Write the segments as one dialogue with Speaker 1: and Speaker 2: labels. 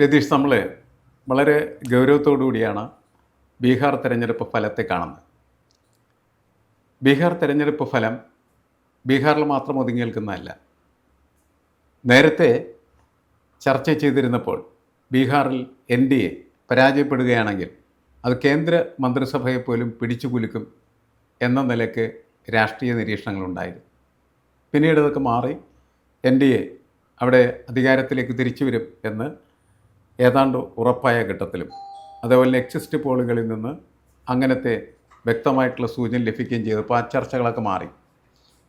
Speaker 1: രതീഷ് നമ്മൾ വളരെ ഗൗരവത്തോടു കൂടിയാണ് ബീഹാർ തെരഞ്ഞെടുപ്പ് ഫലത്തെ കാണുന്നത്. ബീഹാർ തെരഞ്ഞെടുപ്പ് ഫലം ബീഹാറിൽ മാത്രം ഒതുങ്ങി നിൽക്കുന്നതല്ല. നേരത്തെ ചർച്ച ചെയ്തിരുന്നപ്പോൾ ബീഹാറിൽ എൻ ഡി എ പരാജയപ്പെടുകയാണെങ്കിൽ അത് കേന്ദ്ര മന്ത്രിസഭയെ പോലും പിടിച്ചു കുലുക്കും എന്ന നിലയ്ക്ക് രാഷ്ട്രീയ നിരീക്ഷണങ്ങളുണ്ടായിരുന്നു. പിന്നീട് അതൊക്കെ മാറി എൻ ഡി എ അവിടെ അധികാരത്തിലേക്ക് തിരിച്ചു വരും എന്ന് ഏതാണ്ട് ഉറപ്പായ ഘട്ടത്തിലും. അതേപോലെ എക്സിസ്റ്റ് പോളുകളിൽ നിന്ന് അങ്ങനത്തെ വ്യക്തമായിട്ടുള്ള സൂചന ലഭിക്കുകയും ചെയ്തപ്പോൾ ആ ചർച്ചകളൊക്കെ മാറി.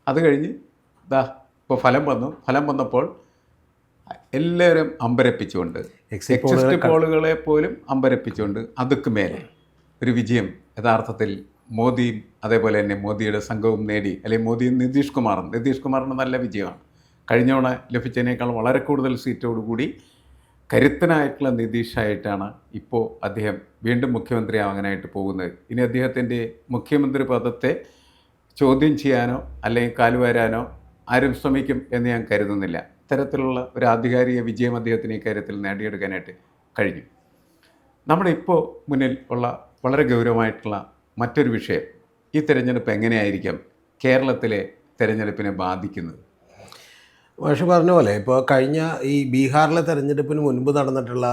Speaker 1: അത് കഴിഞ്ഞ് ദാ ഇപ്പോൾ ഫലം വന്നു. ഫലം വന്നപ്പോൾ എല്ലാവരും അമ്പരപ്പിച്ചുകൊണ്ട് എക്സിസ്റ്റ് പോളുകളെ പോലും അമ്പരപ്പിച്ചുകൊണ്ട് അതുക്ക് മേലെ ഒരു വിജയം യഥാർത്ഥത്തിൽ മോദിയും അതേപോലെ തന്നെ മോദിയുടെ സംഘവും നേടി അല്ലെങ്കിൽ മോദിയും നിതീഷ് കുമാറും. നിതീഷ് കുമാറിന് നല്ല വിജയമാണ്. കഴിഞ്ഞ തവണ ലഭിച്ചതിനേക്കാൾ വളരെ കൂടുതൽ സീറ്റോടുകൂടി കരുത്തനായിട്ടുള്ള നിതീഷായിട്ടാണ് ഇപ്പോൾ അദ്ദേഹം വീണ്ടും മുഖ്യമന്ത്രിയാവാനായിട്ട് പോകുന്നത്. ഇനി അദ്ദേഹത്തിന്റെ മുഖ്യമന്ത്രി പദത്തെ ചോദ്യം ചെയ്യാനോ അല്ലെങ്കിൽ കാലുവാരാനോ ആരും ശ്രമിക്കും എന്ന് ഞാൻ കരുതുന്നില്ല. ഇത്തരത്തിലുള്ള ഒരു ആധികാരിക വിജയം അദ്ദേഹത്തിന് കാര്യത്തിൽ നേടിയെടുക്കാനായിട്ട് കഴിഞ്ഞു. നമ്മുടെ ഇപ്പോൾ മുന്നിൽ ഉള്ള വളരെ ഗൗരവമായിട്ടുള്ള മറ്റൊരു വിഷയം ഈ തിരഞ്ഞെടുപ്പ് എങ്ങനെയായിരിക്കും കേരളത്തിലെ തിരഞ്ഞെടുപ്പിനെ ബാധിക്കുന്നത്?
Speaker 2: മാഷ് പറഞ്ഞ പോലെ ഇപ്പോൾ കഴിഞ്ഞ ഈ ബീഹാറിലെ തെരഞ്ഞെടുപ്പിന് മുൻപ് നടന്നിട്ടുള്ള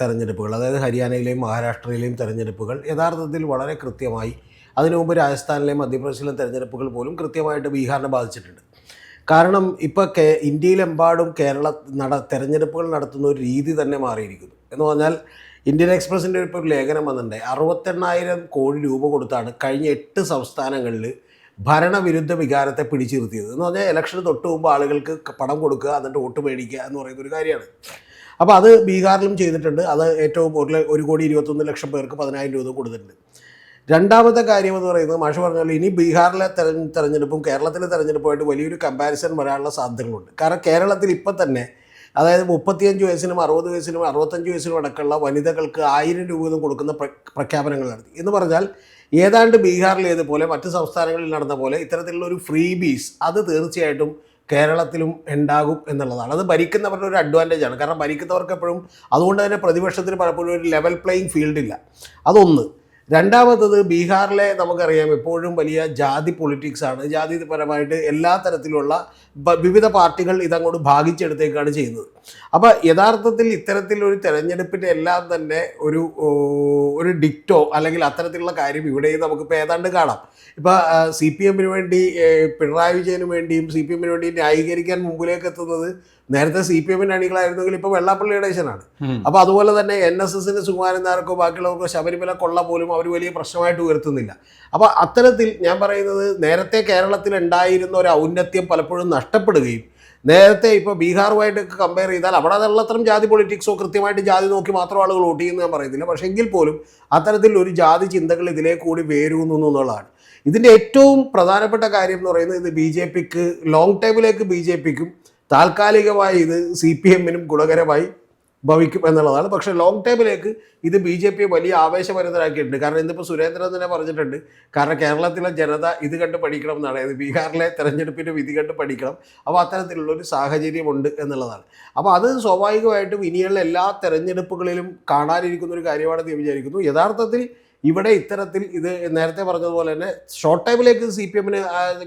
Speaker 2: തെരഞ്ഞെടുപ്പുകൾ അതായത് ഹരിയാനയിലെയും മഹാരാഷ്ട്രയിലെയും തെരഞ്ഞെടുപ്പുകൾ യഥാർത്ഥത്തിൽ വളരെ കൃത്യമായി അതിനു മുമ്പ് രാജസ്ഥാനിലെയും മധ്യപ്രദേശിലെയും തെരഞ്ഞെടുപ്പുകൾ പോലും കൃത്യമായിട്ട് ബീഹാറിനെ ബാധിച്ചിട്ടുണ്ട്. കാരണം ഇപ്പോൾ കേ ഇന്ത്യയിലെമ്പാടും കേരള നട തെരഞ്ഞെടുപ്പുകൾ നടത്തുന്ന ഒരു രീതി തന്നെ മാറിയിരിക്കുന്നു. എന്ന് പറഞ്ഞാൽ ഇന്ത്യൻ എക്സ്പ്രസിന്റെ ഇപ്പോൾ ഒരു ലേഖനം വന്നിട്ടുണ്ട് അറുപത്തെണ്ണായിരം കോടി രൂപ കൊടുത്താണ് കഴിഞ്ഞ എട്ട് സംസ്ഥാനങ്ങളിൽ ഭരണവിരുദ്ധ വികാരത്തെ പിടിച്ചു നിർത്തിയത് എന്ന് പറഞ്ഞാൽ ഇലക്ഷന് തൊട്ട് മുമ്പ് ആളുകൾക്ക് പണം കൊടുക്കുക എന്നിട്ട് വോട്ട് മേടിക്കുക എന്ന് പറയുന്ന ഒരു കാര്യമാണ്. അപ്പോൾ അത് ബീഹാറിലും ചെയ്തിട്ടുണ്ട്. അത് ഏറ്റവും ഒരു ഒരു കോടി ഇരുപത്തൊന്ന് ലക്ഷം പേർക്ക് പതിനായിരം രൂപ കൊടുത്തിട്ടുണ്ട്. രണ്ടാമത്തെ കാര്യം എന്ന് പറയുന്നത് മാഷ് പറഞ്ഞാൽ ഇനി ബീഹാറിലെ തെര തെരഞ്ഞെടുപ്പും കേരളത്തിലെ തെരഞ്ഞെടുപ്പുമായിട്ട് വലിയൊരു കമ്പാരിസൺ വരാനുള്ള സാധ്യതകളുണ്ട്. കാരണം കേരളത്തിൽ ഇപ്പം തന്നെ അതായത് മുപ്പത്തിയഞ്ച് വയസ്സിനും അറുപത് വയസ്സിനും അറുപത്തഞ്ച് വയസ്സിനും അടക്കമുള്ള വനിതകൾക്ക് ആയിരം രൂപ കൊടുക്കുന്ന പ്ര- പ്രഖ്യാപനങ്ങൾ നടത്തി. എന്ന് പറഞ്ഞാൽ ഏതാണ്ട് ബീഹാറിലേതുപോലെ മറ്റ് സംസ്ഥാനങ്ങളിൽ നടന്ന പോലെ ഇത്തരത്തിലുള്ള ഒരു ഫ്രീ ബീസ് അത് തീർച്ചയായിട്ടും കേരളത്തിലും ഉണ്ടാകും എന്നുള്ളതാണ്. അത് ഭരിക്കുന്നവരുടെ ഒരു അഡ്വാന്റേജ് ആണ്. കാരണം ഭരിക്കുന്നവർക്ക് എപ്പോഴും അതുകൊണ്ട് തന്നെ പ്രതിപക്ഷത്തിന് പലപ്പോഴും ഒരു ലെവൽ പ്ലേയിങ് ഫീൽഡ് ഇല്ല. അതൊന്ന്. രണ്ടാമത്തത് ബീഹാറിലെ നമുക്കറിയാം എപ്പോഴും വലിയ ജാതി പൊളിറ്റിക്സ് ആണ്. ജാതിപരമായിട്ട് എല്ലാ തരത്തിലുള്ള വിവിധ പാർട്ടികൾ ഇതങ്ങോട്ട് ഭാഗിച്ചെടുത്തേക്കാണ് ചെയ്യുന്നത്. അപ്പോൾ യഥാർത്ഥത്തിൽ ഇത്തരത്തിലൊരു തെരഞ്ഞെടുപ്പിന്റെ എല്ലാം തന്നെ ഒരു ഒരു ഡിക്റ്റോ അല്ലെങ്കിൽ അത്തരത്തിലുള്ള കാര്യം ഇവിടെയും നമുക്കിപ്പോൾ ഏതാണ്ട് കാണാം. ഇപ്പോൾ സി പി എമ്മിന് വേണ്ടി പിണറായി വിജയന് വേണ്ടിയും സി പി എമ്മിന് വേണ്ടി ന്യായീകരിക്കാൻ മുമ്പിലേക്ക് എത്തുന്നത് നേരത്തെ സി പി എമ്മിന്റെ അണികളായിരുന്നെങ്കിൽ ഇപ്പൊ വെള്ളാപ്പള്ളി ഏശനാണ് അപ്പൊ അതുപോലെ തന്നെ എൻ എസ് എസിന് സുകുമാരൻ നായർക്കോ ബാക്കിയുള്ളവർക്കോ ശബരിമല കൊള്ള പോലും അവർ വലിയ പ്രശ്നമായിട്ട് ഉയർത്തുന്നില്ല. അപ്പൊ അത്തരത്തിൽ ഞാൻ പറയുന്നത് നേരത്തെ കേരളത്തിൽ ഉണ്ടായിരുന്ന ഒരു ഔന്നത്യം പലപ്പോഴും നഷ്ടപ്പെടുകയും നേരത്തെ ഇപ്പോൾ ബീഹാറുമായിട്ടൊക്കെ കമ്പയർ ചെയ്താൽ അവിടെ അതുള്ളത്രയും ജാതി പൊളിറ്റിക്സോ കൃത്യമായിട്ട് ജാതി നോക്കി മാത്രം ആളുകൾ വോട്ട് ചെയ്യുന്നു ഞാൻ പറയുന്നില്ല. പക്ഷേ എങ്കിൽ പോലും അത്തരത്തിൽ ഒരു ജാതി ചിന്തകൾ ഇതിലേക്ക് കൂടി വേരൂന്നു എന്നുള്ളതാണ്. ഇതിന്റെ ഏറ്റവും പ്രധാനപ്പെട്ട കാര്യം എന്ന് പറയുന്നത് ഇത് ബി ജെ പിക്ക് ലോങ് ടൈമിലേക്ക് ബി ജെ പിക്കും താൽക്കാലികമായി ഇത് സി പി എമ്മിനും ഗുണകരമായി ഭവിക്കും എന്നുള്ളതാണ്. പക്ഷെ ലോങ് ടേമിലേക്ക് ഇത് ബി ജെ പിയെ വലിയ ആവേശഭരിതരാക്കിയിട്ടുണ്ട്. കാരണം ഇന്നിപ്പോൾ സുരേന്ദ്രൻ തന്നെ പറഞ്ഞിട്ടുണ്ട് കാരണം കേരളത്തിലെ ജനത ഇത് കണ്ട് പഠിക്കണം എന്നാണ്. അതായത് ബീഹാറിലെ തെരഞ്ഞെടുപ്പിന്റെ വിധി കണ്ട് പഠിക്കണം. അപ്പോൾ അത്തരത്തിലുള്ളൊരു സാഹചര്യമുണ്ട് എന്നുള്ളതാണ്. അപ്പോൾ അത് സ്വാഭാവികമായിട്ടും ഇനിയുള്ള എല്ലാ തെരഞ്ഞെടുപ്പുകളിലും കാണാനിരിക്കുന്ന ഒരു കാര്യമാണെന്ന് വിചാരിക്കുന്നു. യഥാർത്ഥത്തിൽ ഇവിടെ ഇത്തരത്തിൽ ഇത് നേരത്തെ പറഞ്ഞതുപോലെ തന്നെ ഷോർട്ട് ടൈമിലേക്ക് സി പി എമ്മിന്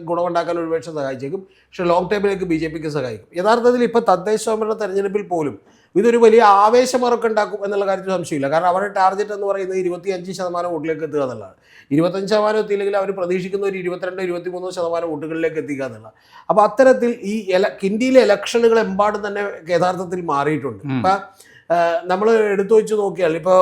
Speaker 2: ഗുണമുണ്ടാക്കാൻ ഒരുപക്ഷെ സഹായിച്ചേക്കും. പക്ഷെ ലോങ് ടൈമിലേക്ക് ബി ജെ പിക്ക് സഹായിക്കും. യഥാർത്ഥത്തിൽ ഇപ്പോൾ തദ്ദേശ സ്വയംഭരണ തെരഞ്ഞെടുപ്പിൽ പോലും ഇതൊരു വലിയ ആവേശമറക്കം ഉണ്ടാക്കും എന്നുള്ള കാര്യത്തിൽ സംശയമില്ല. കാരണം അവരുടെ ടാർഗറ്റ് എന്ന് പറയുന്നത് ഇരുപത്തിയഞ്ച് ശതമാനം വോട്ടിലേക്ക് എത്തുക എന്നുള്ളതാണ്. ഇരുപത്തഞ്ച് ശതമാനം എത്തിയില്ലെങ്കിൽ അവർ പ്രതീക്ഷിക്കുന്ന ഒരു ഇരുപത്തിരണ്ട് ഇരുപത്തിമൂന്ന് ശതമാനം വോട്ടുകളിലേക്ക് എത്തിക്കുക എന്നുള്ളത് അപ്പോൾ അത്തരത്തിൽ ഈ എല ഇന്ത്യയിലെ ഇലക്ഷനുകൾ എമ്പാടും തന്നെ യഥാർത്ഥത്തിൽ മാറിയിട്ടുണ്ട്. ഇപ്പം നമ്മൾ എടുത്തു വെച്ച് നോക്കിയാൽ ഇപ്പോൾ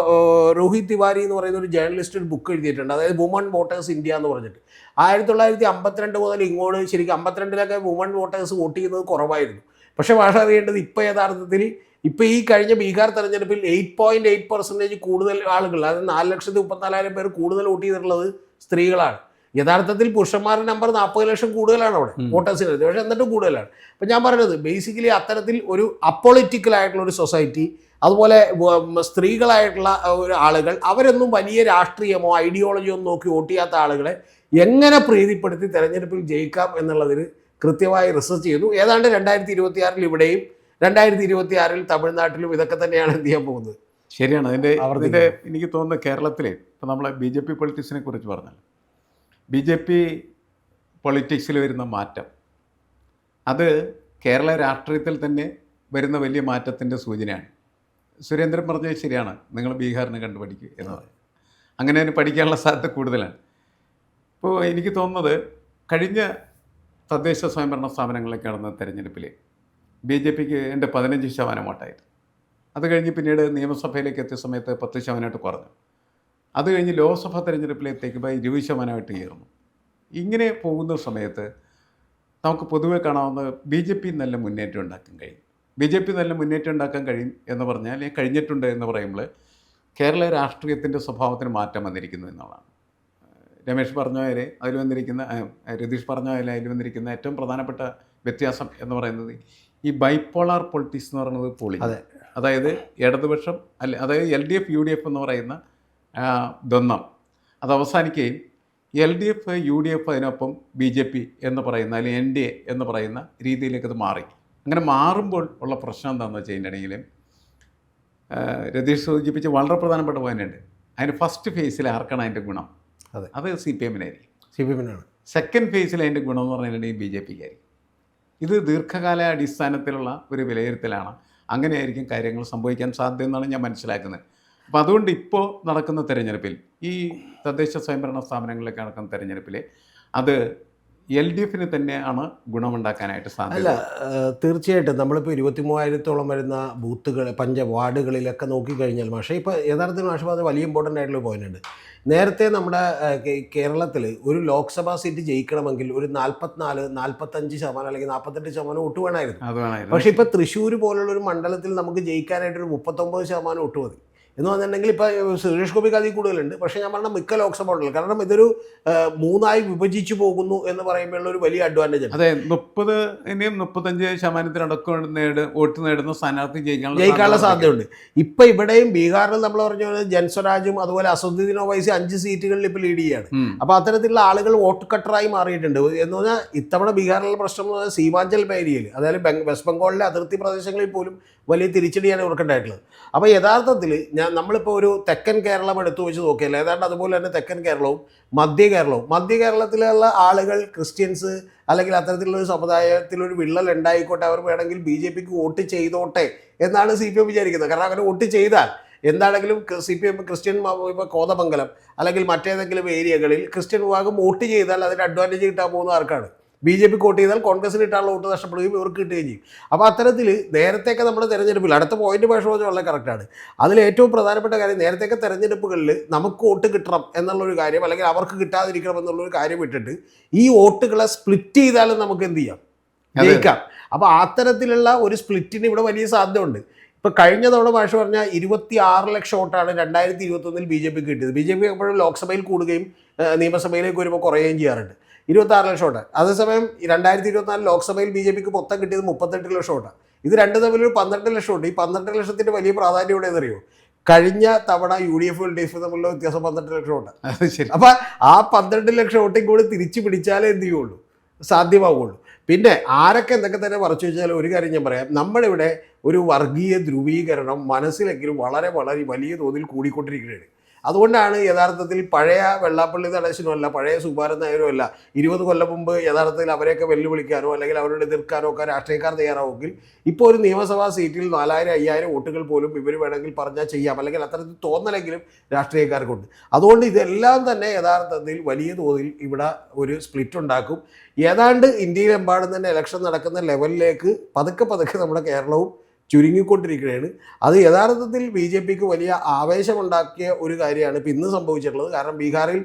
Speaker 2: രോഹിത് തിവാരി എന്ന് പറയുന്ന ഒരു ജേർണലിസ്റ്റ് ഒരു ബുക്ക് എഴുതിയിട്ടുണ്ട്. അതായത് വുമൺ വോട്ടേഴ്സ് ഇന്ത്യ എന്ന് പറഞ്ഞിട്ട്. ആയിരത്തി തൊള്ളായിരത്തി അമ്പത്തിരണ്ട് മുതൽ ഇങ്ങോട്ട് ശരിക്കും അമ്പത്തിരണ്ടിലൊക്കെ വുമൺ വോട്ടേഴ്സ് വോട്ട് ചെയ്യുന്നത് കുറവായിരുന്നു. പക്ഷേ ഭാഷ അറിയേണ്ടത് ഇപ്പോൾ യഥാർത്ഥത്തിൽ ഇപ്പോൾ ഈ കഴിഞ്ഞ ബീഹാർ തെരഞ്ഞെടുപ്പിൽ എയ്റ്റ് പോയിന്റ് എയ്റ്റ് പെർസെന്റേജ് കൂടുതൽ ആളുകൾ അതായത് നാല് ലക്ഷത്തി മുപ്പത്തിനാലായിരം പേർ കൂടുതൽ വോട്ട് ചെയ്തിട്ടുള്ളത് സ്ത്രീകളാണ്. യഥാർത്ഥത്തിൽ പുരുഷന്മാരുടെ നമ്പർ നാൽപ്പത് ലക്ഷം കൂടുതലാണ് അവിടെ
Speaker 1: ഉം.
Speaker 2: വോട്ടേഴ്സിന് പക്ഷേ എന്നിട്ടും കൂടുതലാണ്. അപ്പം ഞാൻ പറഞ്ഞത് ബേസിക്കലി അത്തരത്തിൽ ഒരു അപ്പൊളിറ്റിക്കൽ ആയിട്ടുള്ള ഒരു സൊസൈറ്റി അതുപോലെ സ്ത്രീകളായിട്ടുള്ള ആളുകൾ അവരൊന്നും വലിയ രാഷ്ട്രീയമോ ഐഡിയോളജിയോ നോക്കി വോട്ട് ചെയ്യാത്ത ആളുകളെ എങ്ങനെ പ്രീതിപ്പെടുത്തി തെരഞ്ഞെടുപ്പിൽ ജയിക്കാം എന്നുള്ളതിന് കൃത്യമായി റിസർച്ച് ചെയ്തു ഏതാണ്ട് രണ്ടായിരത്തി ഇരുപത്തി ആറിൽ ഇവിടെയും രണ്ടായിരത്തി ഇരുപത്തി ആറിൽ തമിഴ്നാട്ടിലും ഇതൊക്കെ തന്നെയാണ് എന്ത് ചെയ്യാൻ പോകുന്നത്.
Speaker 1: ശരിയാണ്.
Speaker 2: അതിന്റെ.
Speaker 1: ഇതിന്റെ എനിക്ക് തോന്നുന്നത് കേരളത്തിലെ ഇപ്പം നമ്മളെ ബി ജെ പി പൊളിറ്റിക്സിനെ കുറിച്ച് പറഞ്ഞാൽ ബി ജെ പി പൊളിറ്റിക്സിൽ വരുന്ന മാറ്റം അത് കേരള രാഷ്ട്രീയത്തിൽ തന്നെ വരുന്ന വലിയ മാറ്റത്തിന്റെ സൂചനയാണ്. സുരേന്ദ്രൻ പറഞ്ഞത് ശരിയാണ്. നിങ്ങൾ ബീഹാറിനെ കണ്ടുപഠിക്കുക എന്ന് എന്നത് അങ്ങനെ അതിന് പഠിക്കാനുള്ള സാധ്യത കൂടുതലാണ്. ഇപ്പോൾ എനിക്ക് തോന്നുന്നത് കഴിഞ്ഞ തദ്ദേശ സ്വയംഭരണ സ്ഥാപനങ്ങളിലേക്ക് നടന്ന തെരഞ്ഞെടുപ്പിൽ ബി ജെ പിക്ക് എന്റെ പതിനഞ്ച് ശതമാനം വോട്ടായിരുന്നു അത് കഴിഞ്ഞ് പിന്നീട് നിയമസഭയിലേക്ക് എത്തിയ സമയത്ത് പത്ത് ശതമാനമായിട്ട് കുറഞ്ഞു. അത് കഴിഞ്ഞ് ലോക്സഭാ തെരഞ്ഞെടുപ്പിലെത്തേക്കുമ്പോൾ ഇരുപത് ശതമാനമായിട്ട് ഉയർന്നു. ഇങ്ങനെ പോകുന്ന സമയത്ത് നമുക്ക് പൊതുവെ കാണാവുന്ന ബി ജെ പി നല്ല മുന്നേറ്റം ഉണ്ടാക്കാൻ കഴിയും. ബി ജെ പി നല്ല മുന്നേറ്റം ഉണ്ടാക്കാൻ കഴിയും എന്ന് പറഞ്ഞാൽ അല്ലെങ്കിൽ കഴിഞ്ഞിട്ടുണ്ട് എന്ന് പറയുമ്പോൾ കേരള രാഷ്ട്രീയത്തിന്റെ സ്വഭാവത്തിന് മാറ്റം വന്നിരിക്കുന്നു എന്നുള്ളതാണ്. രമേഷ് പറഞ്ഞ പോലെ അതിൽ വന്നിരിക്കുന്ന രതീഷ് പറഞ്ഞ പോലെ അതിൽ വന്നിരിക്കുന്ന ഏറ്റവും പ്രധാനപ്പെട്ട വ്യത്യാസം എന്ന് പറയുന്നത് ഈ ബൈപ്പോളാർ പൊളിറ്റിക്സ് എന്ന് പറയുന്നത് പൊളി.
Speaker 2: അതെ.
Speaker 1: അതായത് ഇടതുപക്ഷം അല്ല അതായത് L D F U D F എന്ന് പറയുന്ന ദ്വന്ദ്ം അത് അവസാനിക്കുകയും L D F U D F അതിനൊപ്പം ബി ജെ പി എന്ന് പറയുന്ന അല്ലെങ്കിൽ എൻ ഡി എ എന്ന് പറയുന്ന രീതിയിലേക്ക് അത് മാറി. അങ്ങനെ മാറുമ്പോൾ ഉള്ള പ്രശ്നം എന്താണെന്ന് വെച്ച് കഴിഞ്ഞിട്ടുണ്ടെങ്കിൽ രതീഷ് സൂചിപ്പിച്ച് വളരെ പ്രധാനപ്പെട്ട പോയിന്റ് അതിന് ഫസ്റ്റ് ഫേസിൽ ആർക്കാണ് അതിന്റെ ഗുണം?
Speaker 2: അതെ.
Speaker 1: അത് സി പി എമ്മിനായിരിക്കും
Speaker 2: സി പി എമ്മിനാണ്
Speaker 1: സെക്കൻഡ് ഫേസിൽ അതിന്റെ ഗുണം എന്ന് പറഞ്ഞിട്ടുണ്ടെങ്കിൽ ബി ജെ പിക്കായിരിക്കും ഇത് ദീർഘകാല അടിസ്ഥാനത്തിലുള്ള ഒരു വിലയിരുത്തലാണ്. അങ്ങനെയായിരിക്കും കാര്യങ്ങൾ സംഭവിക്കാൻ സാധ്യത എന്നാണ് ഞാൻ മനസ്സിലാക്കുന്നത്. അപ്പോൾ അതുകൊണ്ട് ഇപ്പോൾ നടക്കുന്ന തെരഞ്ഞെടുപ്പിൽ ഈ തദ്ദേശ സ്വയംഭരണ സ്ഥാപനങ്ങളിലേക്ക് നടക്കുന്ന തെരഞ്ഞെടുപ്പിൽ അത് എൽ ഡി എഫിന് തന്നെയാണ് ഗുണമുണ്ടാക്കാനായിട്ട് സാധ്യത.
Speaker 2: അല്ല തീർച്ചയായിട്ടും നമ്മളിപ്പോൾ ഇരുപത്തി മൂവായിരത്തോളം വരുന്ന ബൂത്തുകൾ പഞ്ച വാർഡുകളിലൊക്കെ നോക്കിക്കഴിഞ്ഞാൽ പക്ഷേ ഇപ്പോൾ യഥാർത്ഥത്തിൽ മാഷ് പറഞ്ഞ വലിയ ഇമ്പോർട്ടന്റ് ആയിട്ടുള്ള പോയിന്റ് ഉണ്ട്. നേരത്തെ നമ്മുടെ കേരളത്തിൽ ഒരു ലോക്സഭാ സീറ്റ് ജയിക്കണമെങ്കിൽ ഒരു നാൽപ്പത്തിനാല് നാൽപ്പത്തഞ്ച് ശതമാനം അല്ലെങ്കിൽ നാൽപ്പത്തെട്ട് ശതമാനം ഒട്ട് വേണമായിരുന്നു
Speaker 1: അത്
Speaker 2: പക്ഷേ ഇപ്പോൾ തൃശ്ശൂർ പോലുള്ള ഒരു മണ്ഡലത്തിൽ നമുക്ക് ജയിക്കാനായിട്ട് ഒരു മുപ്പത്തൊമ്പത് ശതമാനം വോട്ട് മതി. എന്ന് പറഞ്ഞിട്ടുണ്ടെങ്കിൽ ഇപ്പോൾ സുരേഷ് ഗോപിക്ക് അതിൽ കൂടുതലുണ്ട്. പക്ഷേ ഞാൻ പറഞ്ഞ മിക്ക ലോക്സഭ ഉണ്ടല്ലോ കാരണം ഇതൊരു മൂന്നായി വിഭജിച്ചു പോകുന്നു എന്ന് പറയുമ്പോഴുള്ള ഒരു വലിയ അഡ്വാന്റേജ്
Speaker 1: അതെ മുപ്പത് ഇനിയും മുപ്പത്തഞ്ച് ശതമാനത്തിനടക്കം നേട് വോട്ട് നേടുന്ന സ്ഥാനാർത്ഥി ജയിക്കാനുള്ള
Speaker 2: ജയിക്കാനുള്ള
Speaker 1: സാധ്യത
Speaker 2: സാധ്യതയുണ്ട്. ഇപ്പം ഇവിടെയും ബീഹാറിൽ നമ്മൾ പറഞ്ഞു ജൻസ്വരാജും അതുപോലെ അസദുദ്ദീൻ വൈസി അഞ്ച് സീറ്റുകളിൽ ഇപ്പോൾ ലീഡ് ചെയ്യാണ്.
Speaker 1: അപ്പോൾ
Speaker 2: അപ്പൊ അത്തരത്തിലുള്ള ആളുകൾ വോട്ട് കട്ടറായി മാറിയിട്ടുണ്ട്. എന്ന് പറഞ്ഞാൽ ഇത്തവണ ബീഹാറിലുള്ള പ്രശ്നം എന്ന് പറഞ്ഞാൽ സീമാഞ്ചൽ ഏരിയയിൽ അതായത് വെസ്റ്റ് ബംഗാളിലെ അതിർത്തി പ്രദേശങ്ങളിൽ പോലും വലിയ തിരിച്ചടിയാണ് ഇവർക്കുണ്ടായിട്ടുള്ളത് അപ്പോൾ യഥാർത്ഥത്തിൽ ഞാൻ നമ്മളിപ്പോൾ ഒരു തെക്കൻ കേരളം എടുത്തു വെച്ച് നോക്കിയാൽ ഏതാണ്ട് അതുപോലെ തന്നെ തെക്കൻ കേരളവും മധ്യ കേരളവും. മധ്യ കേരളത്തിലുള്ള ആളുകൾ ക്രിസ്ത്യൻസ് അല്ലെങ്കിൽ അത്തരത്തിലുള്ള സമുദായത്തിലൊരു വിള്ളൽ ഉണ്ടായിക്കോട്ടെ അവർ വേണമെങ്കിൽ ബി ജെ പിക്ക് വോട്ട് ചെയ്തോട്ടെ എന്നാണ് സി പി എം വിചാരിക്കുന്നത്. കാരണം അങ്ങനെ വോട്ട് ചെയ്താൽ എന്താണെങ്കിലും സി പി എം ക്രിസ്ത്യൻ ഇപ്പോൾ കോതമംഗലം അല്ലെങ്കിൽ മറ്റേതെങ്കിലും ഏരിയകളിൽ ക്രിസ്ത്യൻ വിഭാഗം വോട്ട് ചെയ്താൽ അതിന് അഡ്വാന്റേജ് കിട്ടാൻ പോകുന്ന ആർക്കാണ്? ബി ജെ പി വോട്ട് ചെയ്താൽ കോൺഗ്രസിന് ഇട്ടാനുള്ള വോട്ട് നഷ്ടപ്പെടുകയും ഇവർക്ക് കിട്ടുകയും ചെയ്യും. അപ്പോൾ അത്തരത്തിൽ നേരത്തെയൊക്കെ നമ്മുടെ തെരഞ്ഞെടുപ്പിൽ അടുത്ത പോയിന്റ് പക്ഷേ പറഞ്ഞാൽ വളരെ കറക്റ്റാണ് അതിൽ ഏറ്റവും പ്രധാനപ്പെട്ട കാര്യം നേരത്തെയൊക്കെ തെരഞ്ഞെടുപ്പുകളിൽ നമുക്ക് വോട്ട് കിട്ടണം എന്നുള്ളൊരു കാര്യം അല്ലെങ്കിൽ അവർക്ക് കിട്ടാതിരിക്കണം എന്നുള്ളൊരു കാര്യം ഇട്ടിട്ട് ഈ വോട്ടുകളെ സ്പ്ലിറ്റ് ചെയ്താലും നമുക്ക് എന്ത് ചെയ്യാം. ജയിക്കാം. അപ്പോൾ അത്തരത്തിലുള്ള ഒരു സ്പ്ലിറ്റിന് ഇവിടെ വലിയ സാധ്യതയുണ്ട്. ഇപ്പോൾ ഇപ്പൊ കഴിഞ്ഞ തവണ ഭാഷ പറഞ്ഞാൽ ഇരുപത്തി ആറ് ലക്ഷം വോട്ടാണ് രണ്ടായിരത്തി ഇരുപത്തൊന്നിൽ ബി ജെ പിക്ക് കിട്ടിയത്. ബി ജെ പി എപ്പോഴും ലോക്സഭയിൽ കൂടുകയും നിയമസഭയിലേക്ക് വരുമ്പോൾ കുറയുകയും ചെയ്യാറുണ്ട്. ഇരുപത്തി ആറ് ലക്ഷം വോട്ട് അതേസമയം രണ്ടായിരത്തി ഇരുപത്തിനാല് ലോക്സഭയിൽ ബി ജെ പിക്ക് മൊത്തം കിട്ടിയത് മുപ്പത്തെട്ട് ലക്ഷം വോട്ടാണ് ഇത് രണ്ട് തമ്മിൽ ഒരു പന്ത്രണ്ട് ലക്ഷം ഉണ്ട്. ഈ പന്ത്രണ്ട് ലക്ഷത്തിന്റെ വലിയ പ്രാധാന്യം ഇവിടെ എന്നറിയോ? കഴിഞ്ഞ തവണ U D F L D F തമ്മിലുള്ള വ്യത്യാസം പന്ത്രണ്ട് ലക്ഷം
Speaker 1: ശരി.
Speaker 2: അപ്പൊ ആ പന്ത്രണ്ട് ലക്ഷം വോട്ടും കൂടി തിരിച്ചു പിടിച്ചാലേ എന്ത് ചെയ്യുള്ളൂ? സാധ്യമാവുള്ളൂ. പിന്നെ ആരൊക്കെ എന്തൊക്കെ തന്നെ മറച്ചു വെച്ചാൽ ഒരു കാര്യം ഞാൻ പറയാം. നമ്മളിവിടെ ഒരു വർഗീയ ധ്രുവീകരണം മനസ്സിലെങ്കിലും വളരെ വളരെ വലിയ തോതിൽ കൂടിക്കൊണ്ടിരിക്കുകയാണ്. അതുകൊണ്ടാണ് യഥാർത്ഥത്തിൽ പഴയ വെള്ളാപ്പള്ളി നടേശനും അല്ല പഴയ സുകുമാരൻ നായരും അല്ല ഇരുപത് കൊല്ലം മുമ്പ് യഥാർത്ഥത്തിൽ അവരെയൊക്കെ വെല്ലുവിളിക്കാനോ അല്ലെങ്കിൽ അവരോട് എതിർക്കാനോ ഒക്കെ രാഷ്ട്രീയക്കാർ തയ്യാറാവുമെങ്കിൽ ഇപ്പോൾ ഒരു നിയമസഭാ സീറ്റിൽ നാലായിരം അയ്യായിരം വോട്ടുകൾ പോലും ഇവർ വേണമെങ്കിൽ പറഞ്ഞാൽ ചെയ്യാം. അല്ലെങ്കിൽ അത്തരത്തിൽ തോന്നലെങ്കിലും രാഷ്ട്രീയക്കാർക്കുണ്ട്. അതുകൊണ്ട് ഇതെല്ലാം തന്നെ യഥാർത്ഥത്തിൽ വലിയ തോതിൽ ഇവിടെ ഒരു സ്പ്ലിറ്റ് ഉണ്ടാക്കും. ഏതാണ്ട് ഇന്ത്യയിലെമ്പാടും തന്നെ ഇലക്ഷൻ നടക്കുന്ന ലെവലിലേക്ക് പതുക്കെ പതുക്കെ നമ്മുടെ കേരളവും ചുരുങ്ങിക്കൊണ്ടിരിക്കുകയാണ്. അത് യഥാർത്ഥത്തിൽ ബി ജെ പിക്ക് വലിയ ആവേശമുണ്ടാക്കിയ ഒരു കാര്യമാണ് ഇപ്പം ഇന്ന് സംഭവിച്ചിട്ടുള്ളത്. കാരണം ബീഹാറിൽ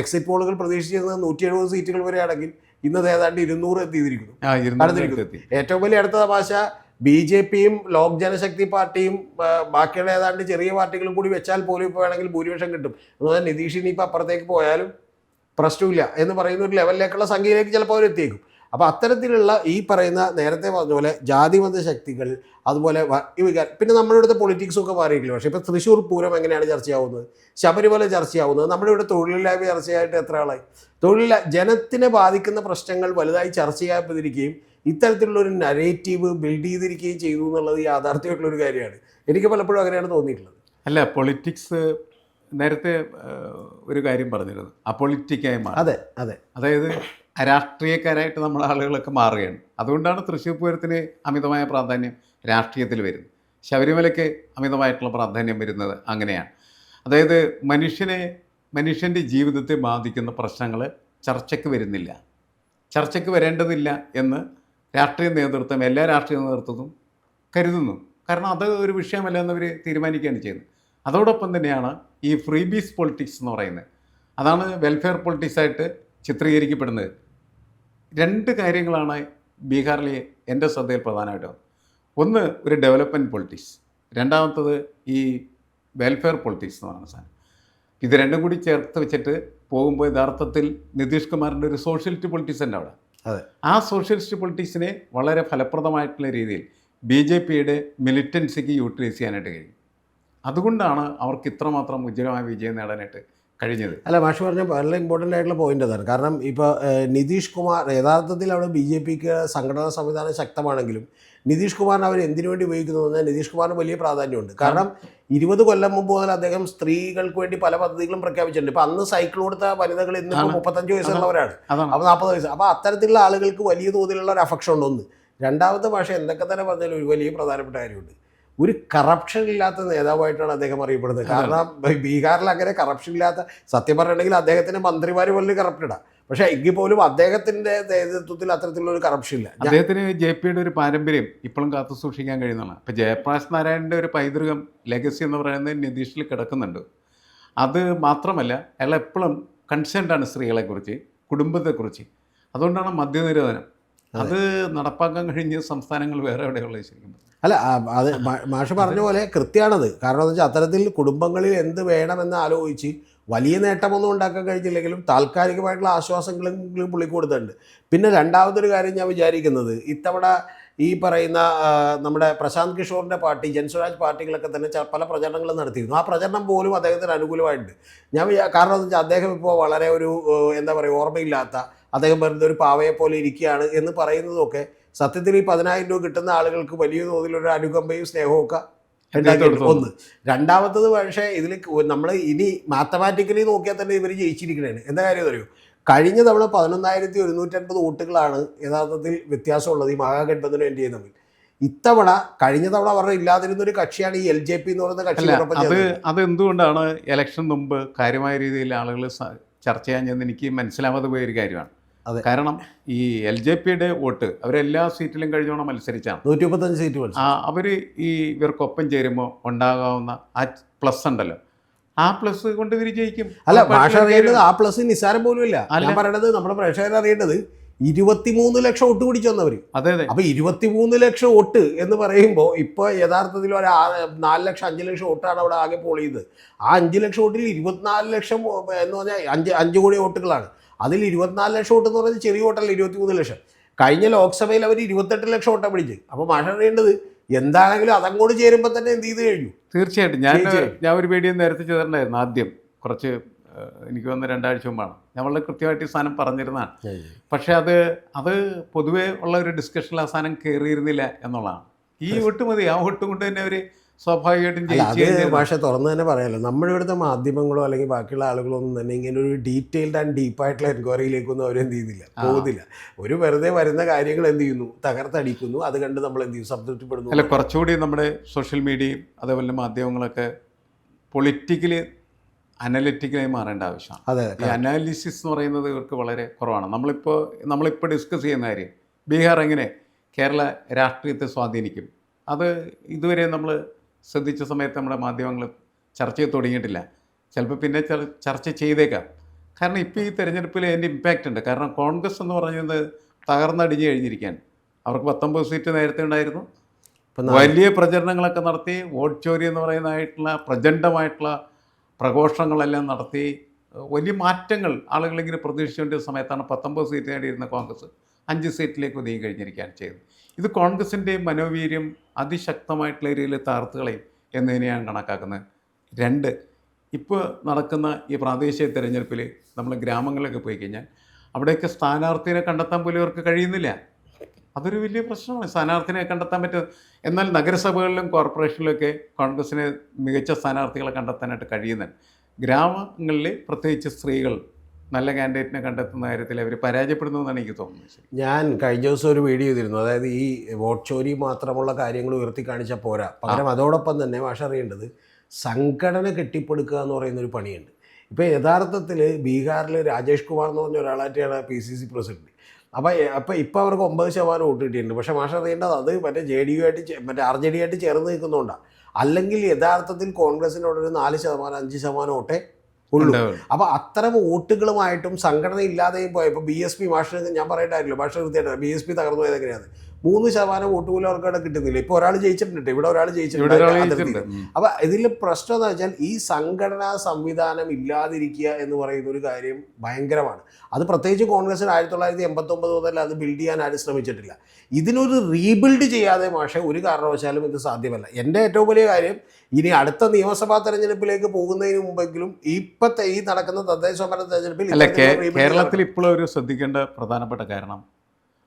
Speaker 2: എക്സിറ്റ് പോളുകൾ പ്രതീക്ഷിച്ചിരുന്നത് നൂറ്റി എഴുപത് സീറ്റുകൾ വരെയാണെങ്കിൽ ഇന്നത് ഏതാണ്ട് ഇരുന്നൂറ് എത്തിയിരിക്കുന്നു. ഏറ്റവും വലിയ അടുത്ത തമാശ ബി ജെ പിയും ലോക് ജനശക്തി പാർട്ടിയും ബാക്കിയുള്ള ഏതാണ്ട് ചെറിയ പാർട്ടികളും കൂടി വെച്ചാൽ പോലും ഇപ്പോൾ വേണമെങ്കിൽ ഭൂരിപക്ഷം കിട്ടും. എന്ന് പറഞ്ഞാൽ നിതീഷ് ഇനിയിപ്പോൾ അപ്പുറത്തേക്ക് പോയാലും പ്രശ്നമില്ല എന്ന് പറയുന്ന ഒരു ലെവലിലേക്കുള്ള സംഖ്യയിലേക്ക് ചിലപ്പോൾ അവർ എത്തിയേക്കും അപ്പോൾ അത്തരത്തിലുള്ള ഈ പറയുന്ന നേരത്തെ പറഞ്ഞ പോലെ ജാതിമത ശക്തികൾ അതുപോലെ പിന്നെ നമ്മുടെ ഇവിടുത്തെ പൊളിറ്റിക്സൊക്കെ മാറിയിട്ടില്ല പക്ഷേ ഇപ്പോൾ തൃശ്ശൂർ പൂരം എങ്ങനെയാണ് ചർച്ചയാവുന്നത് ശബരിമല ചർച്ചയാവുന്നത് നമ്മുടെ ഇവിടെ തൊഴിലില്ലായ്മ ചർച്ചയായിട്ട് എത്ര ആളായി? തൊഴിലില്ല ജനത്തിനെ ബാധിക്കുന്ന പ്രശ്നങ്ങൾ വലുതായി ചർച്ച ചെയ്യാതിരിക്കുകയും ഇത്തരത്തിലുള്ള ഒരു നരേറ്റീവ് ബിൽഡ് ചെയ്തിരിക്കുകയും ചെയ്തു എന്നുള്ളത് യാഥാർത്ഥ്യമായിട്ടുള്ള ഒരു കാര്യമാണ്. എനിക്ക് പലപ്പോഴും അങ്ങനെയാണ് തോന്നിയിട്ടുള്ളത്.
Speaker 1: അല്ല പൊളിറ്റിക്സ് നേരത്തെ ഒരു കാര്യം പറഞ്ഞിരുന്നു. അപൊളിറ്റിക്കായി മാറി.
Speaker 2: അതെ അതെ.
Speaker 1: അതായത് രാഷ്ട്രീയക്കാരായിട്ട് നമ്മുടെ ആളുകളൊക്കെ മാറുകയാണ്. അതുകൊണ്ടാണ് തൃശ്ശൂർ പൂരത്തിന് അമിതമായ പ്രാധാന്യം രാഷ്ട്രീയത്തിൽ വരുന്നത്. ശബരിമലയ്ക്ക് അമിതമായിട്ടുള്ള പ്രാധാന്യം വരുന്നത് അങ്ങനെയാണ്. അതായത് മനുഷ്യനെ മനുഷ്യന്റെ ജീവിതത്തെ ബാധിക്കുന്ന പ്രശ്നങ്ങൾ ചർച്ചയ്ക്ക് വരുന്നില്ല. ചർച്ചയ്ക്ക് വരേണ്ടതില്ല എന്ന് രാഷ്ട്രീയ നേതൃത്വം എല്ലാ രാഷ്ട്രീയ നേതൃത്വവും കരുതുന്നു. കാരണം അത് ഒരു വിഷയമല്ല എന്നവർ തീരുമാനിക്കുകയാണ് ചെയ്യുന്നത്. അതോടൊപ്പം തന്നെയാണ് ഈ ഫ്രീ ബീസ് പൊളിറ്റിക്സ് എന്ന് പറയുന്നത്. അതാണ് വെൽഫെയർ പൊളിറ്റിക്സായിട്ട് ചിത്രീകരിക്കപ്പെടുന്നത്. രണ്ട് കാര്യങ്ങളാണ് ബീഹാറിൽ എന്റെ ശ്രദ്ധയിൽ പ്രധാനമായിട്ടും ഒന്ന് ഒരു ഡെവലപ്മെന്റ് പൊളിറ്റിക്സ് രണ്ടാമത്തത് ഈ വെൽഫെയർ പൊളിറ്റിക്സ് എന്ന് പറയുന്ന സാധനം. ഇത് രണ്ടും കൂടി ചേർത്ത് വെച്ചിട്ട് പോകുമ്പോൾ യഥാർത്ഥത്തിൽ നിതീഷ് കുമാറിന്റെ ഒരു സോഷ്യലിസ്റ്റ് പൊളിറ്റിക്സ് ഉണ്ട് അവിടെ.
Speaker 2: അതെ.
Speaker 1: ആ സോഷ്യലിസ്റ്റ് പൊളിറ്റിക്സിനെ വളരെ ഫലപ്രദമായിട്ടുള്ള രീതിയിൽ ബി ജെ പിയുടെ മിലിറ്റൻസിക്ക് യൂട്ടിലൈസ് ചെയ്യാനായിട്ട് കഴിയും. അതുകൊണ്ടാണ് അവർക്ക് ഇത്രമാത്രം ഉജ്ജ്വലമായ വിജയം നേടാനായിട്ട് കഴിഞ്ഞത്.
Speaker 2: അല്ല മാഷ് പറഞ്ഞ വളരെ ഇമ്പോർട്ടന്റ് ആയിട്ടുള്ള പോയിന്റ് അതാണ്. കാരണം ഇപ്പോൾ നിതീഷ് കുമാർ യഥാർത്ഥത്തിൽ അവിടെ ബി ജെ പിക്ക് സംഘടനാ സംവിധാനം ശക്തമാണെങ്കിലും നിതീഷ് കുമാറിനെ അവർ എന്തിനു വേണ്ടി ഉപയോഗിക്കുന്നു പറഞ്ഞാൽ നിതീഷ് കുമാറിന് വലിയ പ്രാധാന്യമുണ്ട്. കാരണം ഇരുപത് കൊല്ലം മുമ്പ് മുതൽ അദ്ദേഹം സ്ത്രീകൾക്ക് വേണ്ടി പല പദ്ധതികളും പ്രഖ്യാപിച്ചിട്ടുണ്ട്. ഇപ്പം അന്ന് സൈക്കിൾ കൊടുത്ത വനിതകൾ
Speaker 1: ഇന്ന്.
Speaker 2: മുപ്പത്തഞ്ച് വയസ്സുള്ളവരാണ് അപ്പോൾ നാൽപ്പത് വയസ്സ്. അപ്പോൾ അത്തരത്തിലുള്ള ആളുകൾക്ക് വലിയ തോതിലുള്ള ഒരു അഫക്ഷൻ ഉണ്ട് ഒന്ന് രണ്ടാമത്തെ ഭാഷ എന്തൊക്കെ തന്നെ പറഞ്ഞാലും ഒരു വലിയ പ്രധാനപ്പെട്ട കാര്യമുണ്ട്. ഒരു കറപ്ഷൻ ഇല്ലാത്ത നേതാവായിട്ടാണ് അദ്ദേഹം അറിയപ്പെടുന്നത്. കാരണം ബീഹാറിൽ അങ്ങനെ കറപ്ഷൻ ഇല്ലാത്ത സത്യം പറയണമെങ്കിൽ അദ്ദേഹത്തിന്റെ മന്ത്രിമാർ പോലും കറപ്റ്റഡാണ് പക്ഷേ എങ്കിൽ പോലും അദ്ദേഹത്തിന്റെ നേതൃത്വത്തിൽ അത്തരത്തിലുള്ള ഒരു കറപ്ഷൻ ഇല്ല.
Speaker 1: അദ്ദേഹത്തിന് ജെ പിയുടെ ഒരു പാരമ്പര്യം ഇപ്പോഴും കാത്തു സൂക്ഷിക്കാൻ കഴിയുന്നതാണ്. ഇപ്പം ജയപ്രകാശ് നാരായണന്റെ ഒരു പൈതൃകം ലെഗസി എന്ന് പറയുന്നത് നിതീഷിൽ കിടക്കുന്നുണ്ട്. അത് മാത്രമല്ല അയാൾ എപ്പോഴും കൺസേൺഡ് ആണ് സ്ത്രീകളെ സ്ത്രീകളെക്കുറിച്ച് കുടുംബത്തെക്കുറിച്ച്. അതുകൊണ്ടാണ് മദ്യനിരോധനം. അത്. നടപ്പാക്കാൻ കഴിഞ്ഞ സംസ്ഥാനങ്ങൾ വേറെ എവിടെയുള്ളത് ശരിക്കും?
Speaker 2: അല്ല അത് മാഷ് പറഞ്ഞ പോലെ കൃത്യമാണത് കാരണം എന്ന് വെച്ചാൽ അത്തരത്തിൽ കുടുംബങ്ങളിൽ എന്ത് വേണമെന്ന് ആലോചിച്ച് വലിയ നേട്ടമൊന്നും ഉണ്ടാക്കാൻ കഴിഞ്ഞില്ലെങ്കിലും താൽക്കാലികമായിട്ടുള്ള ആശ്വാസങ്ങളെങ്കിലും പുള്ളിക്ക് കൊടുത്തിട്ടുണ്ട്. പിന്നെ രണ്ടാമതൊരു കാര്യം ഞാൻ വിചാരിക്കുന്നത് ഇത്തവണ ഈ പറയുന്ന നമ്മുടെ പ്രശാന്ത് കിഷോറിന്റെ പാർട്ടി ജൻസ്വരാജ് പാർട്ടികളൊക്കെ തന്നെ പല പ്രചരണങ്ങളും നടത്തിയിരുന്നു. ആ പ്രചരണം പോലും അദ്ദേഹത്തിന് അനുകൂലമായിട്ടുണ്ട്. ഞാൻ കാരണം എന്ന് വെച്ചാൽ അദ്ദേഹം ഇപ്പോൾ വളരെ ഒരു എന്താ പറയുക ഓർമ്മയില്ലാത്ത അദ്ദേഹം വെറുതെ ഒരു പാവയെ പോലെ ഇരിക്കുകയാണ് എന്ന് പറയുന്നതൊക്കെ സത്യത്തിൽ ഈ പതിനായിരം രൂപ കിട്ടുന്ന ആളുകൾക്ക് വലിയ തോതിലൊരു അനുകമ്പയും സ്നേഹവും ഒക്കെ ഒന്ന്. രണ്ടാമത്തത് പക്ഷേ ഇതിൽ നമ്മൾ ഇനി മാത്തമാറ്റിക്കലി നോക്കിയാൽ തന്നെ ഇവർ ജയിച്ചിരിക്കണേണ്. എന്താ കാര്യം അറിയോ? കഴിഞ്ഞ തവണ പതിനൊന്നായിരത്തി ഒരുന്നൂറ്റൻപത് വോട്ടുകളാണ് യഥാർത്ഥത്തിൽ വ്യത്യാസമുള്ളത് ഈ മഹാഗഠബന്ധനും എൻ ഡി എ തമ്മിൽ. ഇത്തവണ കഴിഞ്ഞ തവണ അവരുടെ ഇല്ലാതിരുന്നൊരു കക്ഷിയാണ് ഈ എൽ ജെ പി എന്ന് പറയുന്ന കക്ഷി
Speaker 1: അത് അതെന്തുകൊണ്ടാണ് ഇലക്ഷൻ മുമ്പ് കാര്യമായ രീതിയിൽ ആളുകൾ ചർച്ച ചെയ്യാൻ ചെന്ന് എനിക്ക് മനസ്സിലാവാതെ പോയ ഒരു കാര്യമാണ്. കാരണം ഈ എൽ ജെ പിയുടെ വോട്ട് അവരെല്ലാ സീറ്റിലും കഴിഞ്ഞോണം മത്സരിച്ചാണ്.
Speaker 2: നൂറ്റി മുപ്പത്തഞ്ച് സീറ്റ്
Speaker 1: ആ അവർ ഈ ഇവർക്കൊപ്പം ചേരുമ്പോൾ ഉണ്ടാകാവുന്ന ആ പ്ലസ് ഉണ്ടല്ലോ. ആ പ്ലസ് കൊണ്ട് ഇവർ ജയിക്കും.
Speaker 2: അല്ല ഭാഷ അറിയേണ്ടത് ആ പ്ലസ് നിസ്സാരം പോലും ഇല്ല. ഞാൻ പറയണത് നമ്മുടെ പ്രേക്ഷകർ അറിയേണ്ടത് ഇരുപത്തിമൂന്ന് ലക്ഷം വോട്ട് പിടിച്ചു വന്നവർ
Speaker 1: അതെ അതെ.
Speaker 2: അപ്പൊ ഇരുപത്തിമൂന്ന് ലക്ഷം വോട്ട് എന്ന് പറയുമ്പോൾ ഇപ്പോൾ യഥാർത്ഥത്തിൽ ഒരു നാല് ലക്ഷം അഞ്ച് ലക്ഷം വോട്ടാണ് അവിടെ ആകെ പോളിയത് ചെയ്തത് ആ അഞ്ച് ലക്ഷം വോട്ടിൽ ഇരുപത്തിനാല് ലക്ഷം എന്ന് പറഞ്ഞാൽ അഞ്ച് അഞ്ച് കോടി വോട്ടുകളാണ്. അതിൽ ഇരുപത്തിനാല് ലക്ഷം വോട്ട് എന്ന് പറയുന്നത് ചെറിയ വോട്ടല്ല ഇരുപത്തിമൂന്ന് ലക്ഷം. കഴിഞ്ഞ ലോക്സഭയിൽ അവർ ഇരുപത്തെട്ട് ലക്ഷം വോട്ടാണ് പിടിച്ചത്. അപ്പോൾ മാഷ അറിയേണ്ടത് എന്താണെങ്കിലും അതങ്ങോട്ട് ചേരുമ്പോൾ തന്നെ എന്ത് ചെയ്ത് കഴിഞ്ഞു?
Speaker 1: തീർച്ചയായിട്ടും. ഞാൻ ഞാൻ ഒരു വീഡിയോ നേരത്തെ ചെയ്തിട്ടുണ്ടായിരുന്നു ആദ്യം. കുറച്ച് എനിക്ക് വന്ന രണ്ടാഴ്ച മുമ്പാണ്. ഞാൻ വളരെ കൃത്യമായിട്ട് ഈ സാധനം പറഞ്ഞിരുന്നതാണ്. പക്ഷേ അത് അത് പൊതുവേ ഉള്ള ഒരു ഡിസ്കഷനിൽ ആ സാധനം കയറിയിരുന്നില്ല എന്നുള്ളതാണ്. ഈ ഒട്ടുമതി ആ വോട്ട് കൊണ്ട് തന്നെ അവർ സ്വാഭാവികമായിട്ടും
Speaker 2: അല്ല ഭാഷ തുറന്ന് തന്നെ പറയാമല്ലോ നമ്മുടെ ഇവിടുത്തെ മാധ്യമങ്ങളോ അല്ലെങ്കിൽ ബാക്കിയുള്ള ആളുകളോ ഒന്നും തന്നെ ഇങ്ങനെ ഒരു ഡീറ്റെയിൽഡ് ആൻഡ് ഡീപ്പായിട്ടുള്ള എൻക്വയറിയിലേക്കൊന്നും അവരെന്ത് ചെയ്യുന്നില്ല. പോകുന്നില്ല ഒരു വെറുതെ വരുന്ന കാര്യങ്ങൾ എന്ത് ചെയ്യുന്നു? തകർത്തടിക്കുന്നു. അത് കണ്ട് നമ്മൾ എന്ത് ചെയ്യും?
Speaker 1: അല്ല
Speaker 2: സംതൃപ്തിപ്പെടുന്നു
Speaker 1: കുറച്ചുകൂടി നമ്മുടെ സോഷ്യൽ മീഡിയയും അതേപോലെ മാധ്യമങ്ങളൊക്കെ പൊളിറ്റിക്കലി അനലിറ്റിക്കലായി മാറേണ്ട ആവശ്യമാണ്.
Speaker 2: അതെ
Speaker 1: ഈ അനാലിസിസ് എന്ന് പറയുന്നത് ഇവർക്ക് വളരെ കുറവാണ്. നമ്മളിപ്പോൾ നമ്മളിപ്പോൾ ഡിസ്കസ് ചെയ്യുന്ന കാര്യം ബീഹാർ എങ്ങനെ കേരള രാഷ്ട്രീയത്തെ സ്വാധീനിക്കും? അത് ഇതുവരെ നമ്മൾ ശ്രദ്ധിച്ച സമയത്ത് നമ്മുടെ മാധ്യമങ്ങൾ ചർച്ച ചെയ്ത് തുടങ്ങിയിട്ടില്ല. ചിലപ്പോൾ പിന്നെ ചർച്ച ചെയ്തേക്കാം. കാരണം ഇപ്പോൾ ഈ തെരഞ്ഞെടുപ്പിൽ അതിന്റെ ഇമ്പാക്റ്റ് ഉണ്ട്. കാരണം കോൺഗ്രസ് എന്ന് പറയുന്നത് തകർന്നടിഞ്ഞു കഴിഞ്ഞിരിക്കാൻ അവർക്ക് പത്തൊമ്പത് സീറ്റ് നേരത്തെ ഉണ്ടായിരുന്നു. വലിയ പ്രചരണങ്ങളൊക്കെ നടത്തി വോട്ട് ചോരി എന്ന് പറയുന്നതായിട്ടുള്ള പ്രചണ്ഡമായിട്ടുള്ള പ്രഘോഷങ്ങളെല്ലാം നടത്തി വലിയ മാറ്റങ്ങൾ ആളുകളിങ്ങനെ പ്രതീക്ഷിച്ചുകൊണ്ടിരുന്ന സമയത്താണ് പത്തൊമ്പത് സീറ്റ് നേടിയിരുന്ന കോൺഗ്രസ് അഞ്ച് സീറ്റിലേക്ക് ഒതുങ്ങി കഴിഞ്ഞിരിക്കാൻ ചെയ്തത്. ഇത് കോൺഗ്രസിന്റെ മനോവീര്യം അതിശക്തമായിട്ടുള്ള രീതിയിൽ താർത്തുകളയും എന്നതിനെയാണ് കണക്കാക്കുന്നത്. രണ്ട് ഇപ്പോൾ നടക്കുന്ന ഈ പ്രാദേശിക തിരഞ്ഞെടുപ്പിൽ നമ്മൾ ഗ്രാമങ്ങളിലൊക്കെ പോയി കഴിഞ്ഞാൽ അവിടെയൊക്കെ സ്ഥാനാർത്ഥിയെ കണ്ടെത്താൻ പോലും അവർക്ക് കഴിയുന്നില്ല. അതൊരു വലിയ പ്രശ്നമാണ്. സ്ഥാനാർത്ഥിനെ കണ്ടെത്താൻ പറ്റും. എന്നാൽ നഗരസഭകളിലും കോർപ്പറേഷനിലൊക്കെ കോൺഗ്രസ്സിന് മികച്ച സ്ഥാനാർത്ഥികളെ കണ്ടെത്താനായിട്ട് കഴിയുന്നുണ്ട്. ഗ്രാമങ്ങളിൽ പ്രത്യേകിച്ച് സ്ത്രീകൾ നല്ല കാൻഡിഡേറ്റിനെ കണ്ടെത്തുന്ന കാര്യത്തിൽ അവർ പരാജയപ്പെടുന്നു എന്നാണ് എനിക്ക് തോന്നുന്നത്
Speaker 2: ഞാൻ കഴിഞ്ഞ ദിവസം ഒരു വീഡിയോ ചെയ്തിരുന്നു. അതായത് ഈ വോട്ട് ചോരി മാത്രമുള്ള കാര്യങ്ങൾ ഉയർത്തി കാണിച്ചാൽ പോരാ. പകരം അതോടൊപ്പം തന്നെ ഭാഷ അറിയേണ്ടത് സംഘടന കെട്ടിപ്പടുക്കുക എന്ന് പറയുന്ന ഒരു പണിയുണ്ട്. ഇപ്പോൾ യഥാർത്ഥത്തിൽ ബീഹാറിൽ രാജേഷ് കുമാർ എന്ന് പറഞ്ഞ ഒരാളായിട്ടാണ് പി സി സി പ്രസിഡന്റ് അപ്പോൾ അപ്പോൾ ഇപ്പോൾ അവർക്ക് ഒമ്പത് ശതമാനം വോട്ട് കിട്ടിയിട്ടുണ്ട്. പക്ഷേ മാഷ അറിയേണ്ടത് അത് മറ്റേ ജെ ഡി യു ആയിട്ട് മറ്റേ ആർ ജെ ഡി ആയിട്ട് ചേർന്ന് നിൽക്കുന്നുണ്ടാണ് അല്ലെങ്കിൽ യഥാർത്ഥത്തിൽ കോൺഗ്രസിനോടൊരു നാല് ശതമാനം അഞ്ച് ശതമാനം വോട്ടേ ഉള്ളൂ.
Speaker 1: അപ്പൊ
Speaker 2: അപ്പോൾ അത്തരം വോട്ടുകളുമായിട്ടും സംഘടന ഇല്ലാതെയും പോയപ്പോൾ ബി എസ് പി ഭാഷ ഞാൻ പറയണ്ടായില്ല മാഷ് കൃത്യമായിട്ട് ബി എസ് പി തകർന്നു പോയത് എങ്ങനെയാണ്? മൂന്ന് ശതമാനം വോട്ട് പോലും അവർക്ക് അവിടെ കിട്ടുന്നില്ല. ഇപ്പോൾ ഒരാൾ ജയിച്ചിട്ടുണ്ട് ഇവിടെ ഒരാൾ ജയിച്ചിട്ടുണ്ട്
Speaker 1: ഒരാൾ ജയിച്ചിട്ടുണ്ട്. ഉം.
Speaker 2: അപ്പൊ ഇതിൽ പ്രശ്നം എന്ന് വെച്ചാൽ ഈ സംഘടനാ സംവിധാനം ഇല്ലാതിരിക്കുക എന്ന് പറയുന്ന ഒരു കാര്യം ഭയങ്കരമാണ്. അത് പ്രത്യേകിച്ച് കോൺഗ്രസിന് ആയിരത്തി തൊള്ളായിരത്തി എൺപത്തൊമ്പത് മുതൽ അത് ബിൽഡ് ചെയ്യാൻ ആരും ശ്രമിച്ചിട്ടില്ല. ഇതിനൊരു റീബിൽഡ് ചെയ്യാതെ മാഷെ ഒരു കാരണവശാലും ഇത് സാധ്യമല്ല. എന്റെ ഏറ്റവും വലിയ കാര്യം ഇനി അടുത്ത നിയമസഭാ തെരഞ്ഞെടുപ്പിലേക്ക് പോകുന്നതിന് മുമ്പെങ്കിലും ഇപ്പത്തെ ഈ നടക്കുന്ന തദ്ദേശ ഭരണ തെരഞ്ഞെടുപ്പിൽ
Speaker 1: കേരളത്തിൽ ഇപ്പോഴും ഒരു ശ്രദ്ധിക്കേണ്ട പ്രധാനപ്പെട്ട കാരണം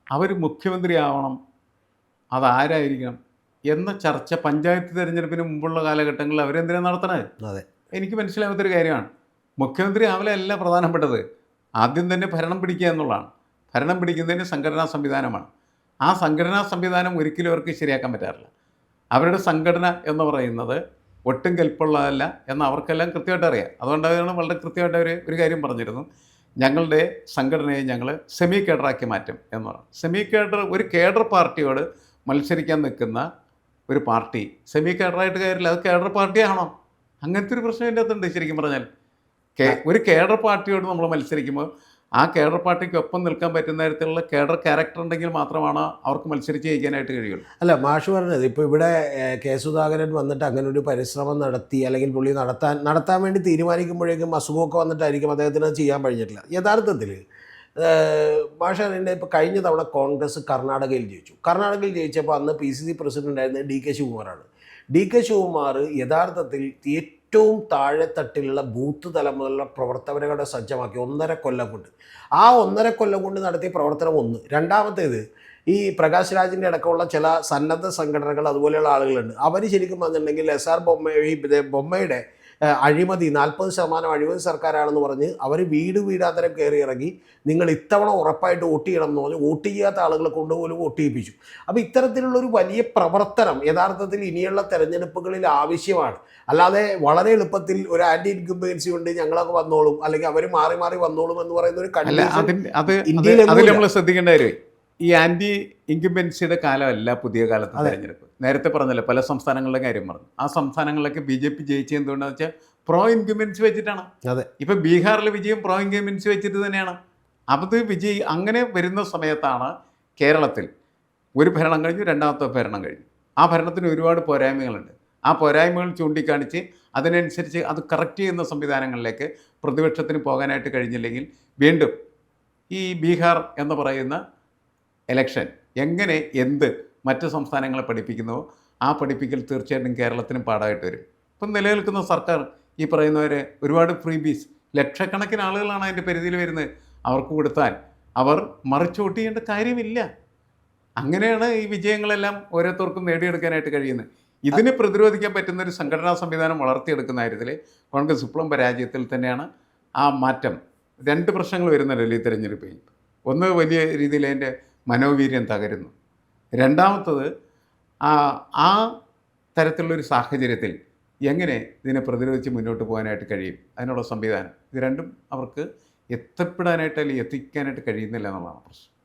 Speaker 1: അവർ മുഖ്യമന്ത്രിയാവണം അതാരായിരിക്കണം എന്ന ചർച്ച പഞ്ചായത്ത് തെരഞ്ഞെടുപ്പിന് മുമ്പുള്ള കാലഘട്ടങ്ങളിൽ അവരെന്തിനാ നടത്തണത്
Speaker 2: അതെ.
Speaker 1: എനിക്ക് മനസ്സിലാവാത്തൊരു കാര്യമാണ്. മുഖ്യമന്ത്രി ആവലല്ല പ്രധാനപ്പെട്ടത്. ആദ്യം തന്നെ ഭരണം പിടിക്കുക എന്നുള്ളതാണ്. ഭരണം പിടിക്കുന്നതിന് സംഘടനാ സംവിധാനമാണ്. ആ സംഘടനാ സംവിധാനം ഒരിക്കലും അവർക്ക് ശരിയാക്കാൻ പറ്റാറില്ല. അവരുടെ സംഘടന എന്ന് പറയുന്നത് ഒട്ടും കെൽപ്പുള്ളതല്ല എന്ന് അവർക്കെല്ലാം കൃത്യമായിട്ട് അറിയാം. അതുകൊണ്ട് അതുകൊണ്ടാണ് വളരെ കൃത്യമായിട്ട് അവർ ഒരു കാര്യം പറഞ്ഞിരുന്നു. ഞങ്ങളുടെ സംഘടനയെ ഞങ്ങൾ സെമി കേഡറാക്കി മാറ്റും എന്ന് പറഞ്ഞു. സെമി കേഡർ ഒരു കേഡർ പാർട്ടിയോട് മത്സരിക്കാൻ നിൽക്കുന്ന ഒരു പാർട്ടി സെമി കേഡറായിട്ട് കാര്യമില്ല അത് കേഡർ പാർട്ടിയാണോ? അങ്ങനത്തെ ഒരു പ്രശ്നം ഇതിന്റെ അകത്തുണ്ട് ശരിക്കും പറഞ്ഞാൽ. ഒരു കേഡർ പാർട്ടിയോട് നമ്മൾ മത്സരിക്കുമ്പോൾ ആ കേഡർ പാർട്ടിക്കൊപ്പം നിൽക്കാൻ പറ്റുന്ന തരത്തിലുള്ള കേഡർ ക്യാരക്ടർ ഉണ്ടെങ്കിൽ മാത്രമാണ് അവർക്ക് മത്സരിച്ച് ജയിക്കാനായിട്ട് കഴിയുള്ളൂ.
Speaker 2: അല്ല മാഷ് പറഞ്ഞത് ഇപ്പോൾ ഇവിടെ കെ സുധാകരൻ വന്നിട്ട് അങ്ങനെ ഒരു പരിശ്രമം നടത്തി അല്ലെങ്കിൽ പുള്ളി നടത്താൻ നടത്താൻ വേണ്ടി തീരുമാനിക്കുമ്പോഴേക്കും അസുഖമൊക്കെ വന്നിട്ടായിരിക്കും അദ്ദേഹത്തിന് ചെയ്യാൻ കഴിഞ്ഞിട്ടില്ല. യഥാർത്ഥത്തിൽ മാഷ അതിന്റെ ഇപ്പോൾ കഴിഞ്ഞ തവണ കോൺഗ്രസ് കർണാടകയിൽ ജയിച്ചു. കർണാടകയിൽ ജയിച്ചപ്പോൾ അന്ന് പി സി സി പ്രസിഡന്റ് ആയിരുന്നത് ഡി കെ ശിവകുമാറാണ്. ഡി കെ ശിവകുമാർ യഥാർത്ഥത്തിൽ ഏറ്റവും താഴെത്തട്ടിലുള്ള ബൂത്ത് തലം മുതലുള്ള പ്രവർത്തകരുടെ സജ്ജമാക്കി ഒന്നര കൊല്ലം കൊണ്ട്. ആ ഒന്നര കൊല്ലം കൊണ്ട് നടത്തിയ പ്രവർത്തനം ഒന്ന്. രണ്ടാമത്തേത് ഈ പ്രകാശ് രാജിന്റെ അടക്കമുള്ള ചില സന്നദ്ധ സംഘടനകൾ അതുപോലെയുള്ള ആളുകളുണ്ട്. അവർ ശരിക്കും പറഞ്ഞിട്ടുണ്ടെങ്കിൽ എസ് ആർ ബൊമ്മ ഈ ബൊമ്മയുടെ അഴിമതി നാൽപ്പത് ശതമാനം അഴിമതി സർക്കാരാണെന്ന് പറഞ്ഞ് അവർ വീട് വീടാന്തരം കയറി ഇറങ്ങി നിങ്ങൾ ഇത്തവണ ഉറപ്പായിട്ട് വോട്ട് ചെയ്യണം എന്ന് പറഞ്ഞ് വോട്ട് ചെയ്യാത്ത ആളുകളെ കൊണ്ടുപോലും വോട്ട് ചെയ്യിപ്പിച്ചു. അപ്പോൾ ഇത്തരത്തിലുള്ള ഒരു വലിയ പ്രവർത്തനം യഥാർത്ഥത്തിൽ ഇനിയുള്ള തെരഞ്ഞെടുപ്പുകളിൽ ആവശ്യമാണ്. അല്ലാതെ വളരെ എളുപ്പത്തിൽ ഒരു ആന്റി ഇൻകംബൻസി ഉണ്ട് ഞങ്ങളൊക്കെ വന്നോളും അല്ലെങ്കിൽ അവർ മാറി മാറി വന്നോളും എന്ന് പറയുന്ന ഒരു
Speaker 1: അത്
Speaker 2: ഇന്ത്യയിൽ
Speaker 1: നമ്മൾ ശ്രദ്ധിക്കേണ്ട കാര്യം ഈ ആന്റി ഇൻക്യുബൻസിയുടെ കാലമല്ല പുതിയ കാലത്തെ. തെരഞ്ഞെടുപ്പ്. നേരത്തെ പറഞ്ഞല്ലോ പല സംസ്ഥാനങ്ങളുടെ കാര്യം പറഞ്ഞു. ആ സംസ്ഥാനങ്ങളിലൊക്കെ ബി ജെ പി ജയിച്ച എന്തുകൊണ്ടാന്ന് വെച്ചാൽ പ്രോ ഇൻക്യുബൻസി വെച്ചിട്ടാണ്.
Speaker 2: അതെ.
Speaker 1: ഇപ്പൊ ബീഹാറിലെ വിജയം പ്രോ ഇൻക്യുബൻസി വെച്ചിട്ട് തന്നെയാണ്. അത് വിജയ് അങ്ങനെ വരുന്ന സമയത്താണ് കേരളത്തിൽ ഒരു ഭരണം കഴിഞ്ഞു രണ്ടാമത്തെ ഭരണം കഴിഞ്ഞു. ആ ഭരണത്തിന് ഒരുപാട് പോരായ്മകളുണ്ട്. ആ പോരായ്മകൾ ചൂണ്ടിക്കാണിച്ച് അതിനനുസരിച്ച് അത് കറക്റ്റ് ചെയ്യുന്ന സംവിധാനങ്ങളിലേക്ക് പ്രതിപക്ഷത്തിന് പോകാനായിട്ട് കഴിഞ്ഞില്ലെങ്കിൽ വീണ്ടും ഈ ബീഹാർ എന്ന് പറയുന്ന എലക്ഷൻ എങ്ങനെ എന്ത് മറ്റ് സംസ്ഥാനങ്ങളെ പഠിപ്പിക്കുന്നുവോ ആ പഠിപ്പിക്കൽ തീർച്ചയായിട്ടും കേരളത്തിനും പാടായിട്ട് വരും. ഇപ്പം നിലനിൽക്കുന്ന സർക്കാർ ഈ പറയുന്നവരെ ഒരുപാട് ഫ്രീ ബീസ് ലക്ഷക്കണക്കിന് ആളുകളാണ് അതിന്റെ പരിധിയിൽ വരുന്നത്. അവർക്ക് കൊടുത്താൽ അവർ മറിച്ച് വോട്ട് ചെയ്യേണ്ട കാര്യമില്ല. അങ്ങനെയാണ് ഈ വിജയങ്ങളെല്ലാം ഓരോരുത്തർക്കും നേടിയെടുക്കാനായിട്ട് കഴിയുന്നത്. ഇതിനെ പ്രതിരോധിക്കാൻ പറ്റുന്ന ഒരു സംഘടനാ സംവിധാനം വളർത്തിയെടുക്കുന്ന കാര്യത്തിൽ കോൺഗ്രസ് ഇപ്പോഴും പരാജയത്തിൽ തന്നെയാണ് ആ മാറ്റം. രണ്ട് പ്രശ്നങ്ങൾ വരുന്നുണ്ടല്ലോ ഈ തെരഞ്ഞെടുപ്പിൽ. ഒന്ന് വലിയ രീതിയിൽ അതിന്റെ മനോവീര്യം തകരുന്നു. രണ്ടാമത്തത് ആ തരത്തിലുള്ളൊരു സാഹചര്യത്തിൽ എങ്ങനെ ഇതിനെ പ്രതിരോധിച്ച് മുന്നോട്ട് പോകാനായിട്ട് കഴിയും? അതിനുള്ള സംവിധാനം. ഇത് രണ്ടും അവർക്ക് എത്തപ്പെടാനായിട്ട് അല്ലെങ്കിൽ എത്തിക്കാനായിട്ട് കഴിയുന്നില്ല എന്നുള്ളതാണ് പ്രശ്നം.